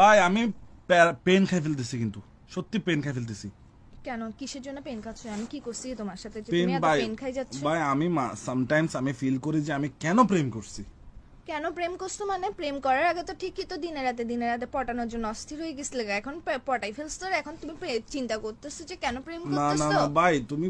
ভাই আমি পেন খাই ফেলতেছি কিন্তু। সত্যি পেন খাই ফেলতেছি। কেন? কিসের জন্য পেন খাচ্ছ? আমি কি করছি তোমার সাথে? তুমি এত পেন খাই যাচ্ছ। ভাই আমি সামটাইমস আমি ফিল করি যে আমি কেন প্রেম করছি? কেন প্রেম করছ মানে? প্রেম করার আগে তো ঠিকই তো দিনে রাতে দিনে রাতে পটানোর জন্য অস্থির হয়ে গেছিলে এখন পটাই ফেলছো এখন তুমি চিন্তা করতেছো যে কেন প্রেম না না করতেছো? না ভাই তুমি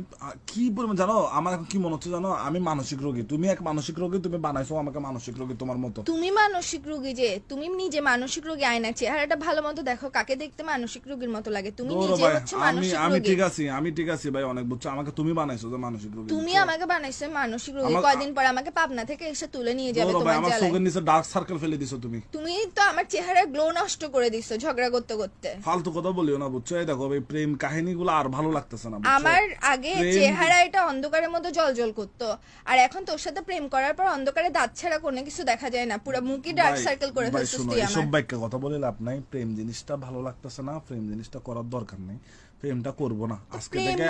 কি বলব জানো আমার এখন কি মনে হচ্ছে জানো? আমি মানসিক রোগী তুমি এক মানসিক রোগী তুমি বানাইছো আমাকে মানসিক রোগী তোমার মতো। তুমি মানসিক রোগী যে তুমি নিজে মানসিক রোগী আয়না চেহারাটা ভালো মতো দেখো কাকে দেখতে মানসিক রোগীর মতো লাগে? তুমি নিজে হচ্ছে আমি মানসিক আমি রোগী। ঠিক আছি আমি ঠিক আছি ভাই অনেক বুঝছ? আমাকে তুমি বানাইছো যে মানসিক রোগী তুমি আমাকে বানাইছো মানসিক রোগী। কয়দিন পর আমাকে পাবনা থেকে এসে তুলে নিয়ে যাবে তোমার জ্বালায়। চোখের নিচে ডার্ক সার্কেল ফেলে দিছো তুমি। তুমি তো আমার চেহারা গ্লো নষ্ট করে দিছো ঝগড়া করতে করতে। ফালতু কথা বলিও না বুঝছ এই দেখো ভাই প্রেম কাহিনীগুলো আর ভালো লাগতেছে না? আমার আগে চেহারা এটা অন্ধকারের মতো জল করতো আর এখন তোর সাথে প্রেম করার পর অন্ধকারে দাঁত ছাড়া কোনো কিছু দেখা যায় না পুরো মুখই ডার্ক সার্কেল করে ফেলছিস তুই আমার। বাক্যে কথা বলে লাভ নাই প্রেম জিনিসটা ভালো লাগতেছে না প্রেম জিনিসটা করার দরকার নেই প্রেমটা করব না। আজকে থেকে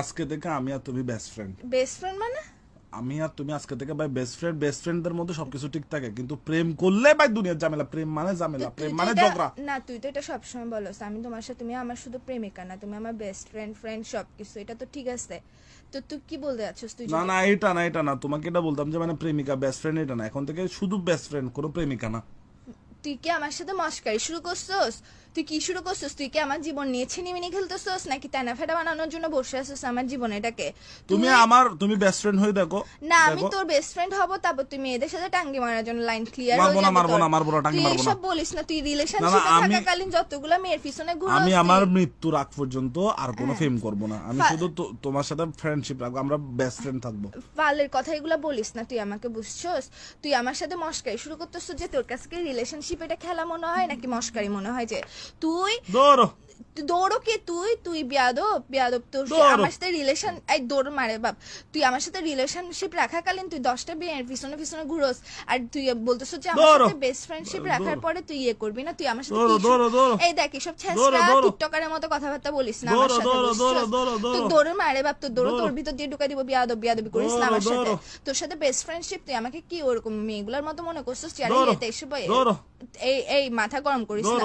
আজকে থেকে আমি আর তুমি বেস্ট ফ্রেন্ড বেস্ট ফ্রেন্ড মানে? আমি আর তুমি আজকে থেকে ভাই বেস্ট ফ্রেন্ড বেস্ট ফ্রেন্ডদের মধ্যে সবকিছু ঠিক থাকে। কিন্তু প্রেম করলে ভাই দুনিয়ার ঝামেলা প্রেম মানে ঝামেলা প্রেম মানে ঝগড়া। না তুই তো এটা সবসময় বলস। আমি তোমার সাথে তুমি আমার শুধু প্রেমিকা না তুমি আমার বেস্ট ফ্রেন্ড ফ্রেন্ড সবকিছু। এটা তো ঠিক আছে। তো তুই কি বলতে যাচ্ছিস? তুই না না এটা না এটা না। তোমাকে এটা বলতাম যে মানে প্রেমিকা বেস্ট ফ্রেন্ড এটা না। এখন থেকে শুধু বেস্ট ফ্রেন্ড কোনো প্রেমিকা না। তুই কি আমার সাথে মস্কারি শুরু করছস? তুই কি শুরু করছিস? তুই কি আমার জীবন নিয়ে ছিনিমিনি খেলতেছস? নাকি ফেটা বানানোর জন্য বসে আছিস আমার জীবন এটাকে? তুমি আমার তুমি বেস্ট ফ্রেন্ড হয়ে দেখো। না আমি তোর বেস্ট ফ্রেন্ড হব তারপর তুই মেয়েদের সাথে টাঙ্গি মারার জন্য লাইন ক্লিয়ার মারবো হয়ে না, যাবে মারবো না, মারবো না, টাঙ্গি মারবো না। এসব বলিস না তুই রিলেশনশিপে থাকাকালীন যতগুলা মেয়ের পিছনে ঘুরে আমি আমার মৃত্যুর আগ পর্যন্ত আর কোনো ফেম করব না। আমি শুধু তোমার সাথে ফ্রেন্ডশিপ রাখব আমরা বেস্ট ফ্রেন্ড থাকব। ফালের কথা এগুলা বলিস না তুই আমাকে বুঝছস? তুই আমার সাথে মস্কারি শুরু করতেছ যে তোর কাছে রিলেশনশিপ এটা খেলা মনে হয় নাকি মস্কারি মনে হয় যে তুই ধরো তুই দৌড়ো কে তুই তুই বিয়াদব বিয়াদব তোর আমার সাথে রিলেশন এই দৌড় মারে বাপ তুই আমার সাথে রিলেশনশিপ রাখাকালীন তুই দশটা বিয়ের পিছনে পিছনে ঘুরোস আর তুই বলতেছ যে আমার। সাথে বেস্ট ফ্রেন্ডশিপ রাখার পরে তুই ইয়ে করবি না তুই আমার সাথে। এই দেখ এসব ছেঁচড়া টিকটকারের মতো কথাবার্তা বলিস না আমার সাথে তুই দৌড় মারে বাপ তোর দৌড়ো। তোর ভিতর দিয়ে ঢুকাই দিব বিয়াদব বিয়াদবি করিস না আমার সাথে। তোর সাথে বেস্ট ফ্রেন্ডশিপ তুই আমাকে কি ওরকম মেয়েগুলোর মতো মনে করছিস চেয়ারে এতে এসে এই এই মাথা গরম করিস না।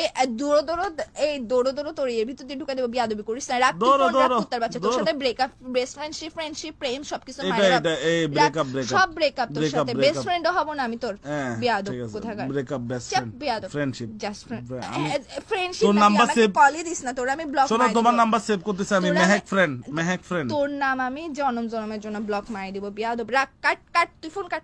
এই দৌড়ো দৌড়ো এই দৌড়ো দৌড়ো তোর এর ভিতর দিয়ে ঢুকা দেবো বিয়াদবি করিস না। রাখ তুই ফোন রাখ কুত্তার বাচ্চা তোর সাথে ব্রেকআপ বেস্ট ফ্রেন্ডশিপ ফ্রেন্ডশিপ প্রেম সবকিছু মায়ের। সব ব্রেকআপ তোর সাথে। বেস্ট ফ্রেন্ডও হব না আমি তোর। হ্যাঁ, বিয়াদব কোথাকার। চাপ friend, বিয়াদব। Friendship। জাস্ট ফ্রেন্ড ফ্রেন্ডশিপ তোর নাম্বার save- কলই দিস না তোর আমি ব্লক শোনো তোমার নাম্বার সেভ করতেছি আমি- মেহেক ফ্রেন্ড মেহেক ফ্রেন্ড তোর নাম আমি জনম জনমের জন্য ব্লক মারি দিব বিয়াদব। রাখ কাট কাট তুই ফোন কাট।